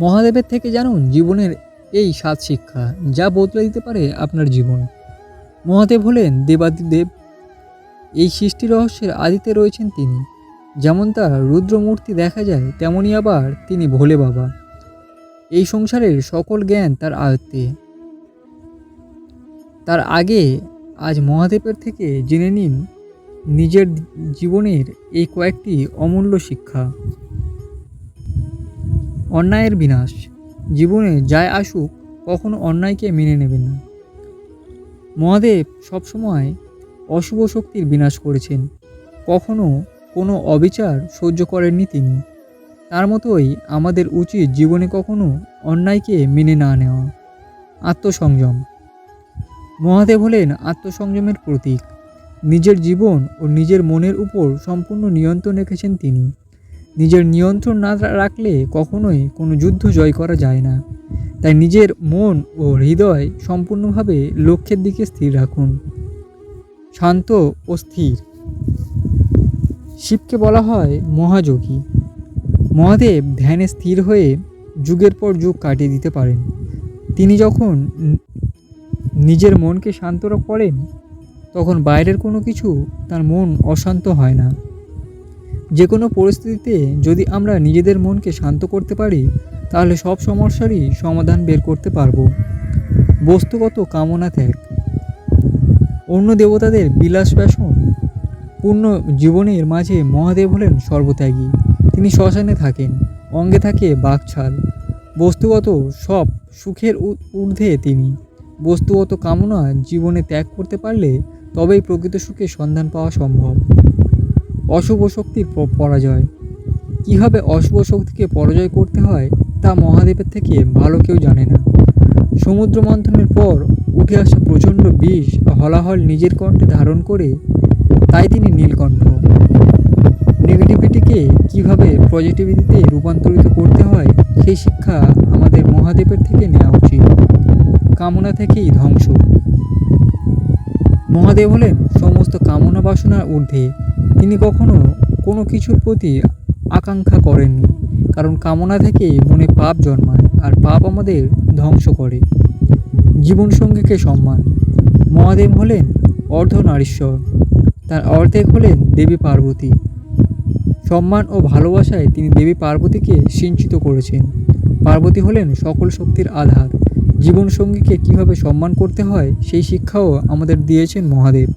মহাদেবের থেকে জানুন জীবনের এই সাত শিক্ষা, যা বদলে দিতে পারে আপনার জীবন। মহাদেব হলেন দেবাদিদেব। এই সৃষ্টি রহস্যের আদিতে রয়েছেন তিনি। যেমন তার রুদ্রমূর্তি দেখা যায় তেমনই আবার তিনি ভোলে বাবা। এই সংসারের সকল জ্ঞান তার আয়ত্তে। তার আগে আজ মহাদেবের থেকে জেনে নিন, নিজের জীবনের এই কয়েকটি অমূল্য শিক্ষা। অন্যায়ের বিনাশ। জীবনে যায় আসুক, কখনো অন্যায়কে মেনে নেবেন না। মহাদেব সবসময় অশুভ শক্তির বিনাশ করেছেন। কখনো কোনো অবিচার সহ্য করেননি তিনি। তার মতোই আমাদের উচিত জীবনে কখনো অন্যায়কে মেনে না নেওয়া। আত্মসংযম। মহাদেব হলেন আত্মসংযমের প্রতীক। নিজের জীবন ও নিজের মনের উপর সম্পূর্ণ নিয়ন্ত্রণ রেখেছেন তিনি। নিজের নিয়ন্ত্রণ না রাখলে কখনোই কোনো যুদ্ধ জয় করা যায় না। তাই নিজের মন ও হৃদয় সম্পূর্ণভাবে লক্ষ্যের দিকে স্থির রাখুন। শান্ত ও স্থির। শিবকে বলা হয় মহাযোগী। মহাদেব ধ্যানে স্থির হয়ে যুগের পর যুগ কাটিয়ে দিতে পারেন। তিনি যখন নিজের মনকে শান্ত করেন, তখন বাইরের কোনো কিছু তার মন অশান্ত হয় না। যে কোনো পরিস্থিতিতে যদি আমরা নিজেদের মনকে শান্ত করতে পারি, তাহলে সব সমস্যারই সমাধান বের করতে পারব। বস্তুগত কামনা ত্যাগ। অন্য দেবতাদের বিলাস ব্যাসন পূর্ণ জীবনের মাঝে মহাদেব হলেন সর্বত্যাগী। তিনি শ্মশানে থাকেন, অঙ্গে থাকে বাঘছাল। বস্তুগত সব সুখের ঊর্ধ্বে তিনি। বস্তুগত কামনা জীবনে ত্যাগ করতে পারলে তবেই প্রকৃত সুখের সন্ধান পাওয়া সম্ভব। অশুভ শক্তির পরাজয়। কীভাবে অশুভ শক্তিকে পরাজয় করতে হয়, তা মহাদেবের থেকে ভালো কেউ জানে না। সমুদ্র মন্থনের পর উঠে আসা প্রচণ্ড বিষ হলাহল নিজের কণ্ঠে ধারণ করে, তাই তিনি নীলকণ্ঠ। নেগেটিভিটিকে কীভাবে পজিটিভিটিতে রূপান্তরিত করতে হয়, সেই শিক্ষা আমাদের মহাদেবের থেকে নেওয়া উচিত। কামনা থেকেই ধ্বংস। মহাদেব হলেন সমস্ত কামনা বাসনার ঊর্ধ্বে। তিনি কখনো কোনো কিছুর প্রতি আকাঙ্ক্ষা করেননি, কারণ কামনা থেকে মনে পাপ জন্মায় আর পাপ আমাদের ধ্বংস করে। জীবনসঙ্গীকে সম্মান। মহাদেব হলেন অর্ধনারীশ্বর। তার অর্ধেক হলেন দেবী পার্বতী। সম্মান ও ভালোবাসায় তিনি দেবী পার্বতীকে সিঞ্চিত করেছেন। পার্বতী হলেন সকল শক্তির আধার। জীবনসঙ্গীকে কীভাবে সম্মান করতে হয়, সেই শিক্ষাও আমাদের দিয়েছেন মহাদেব।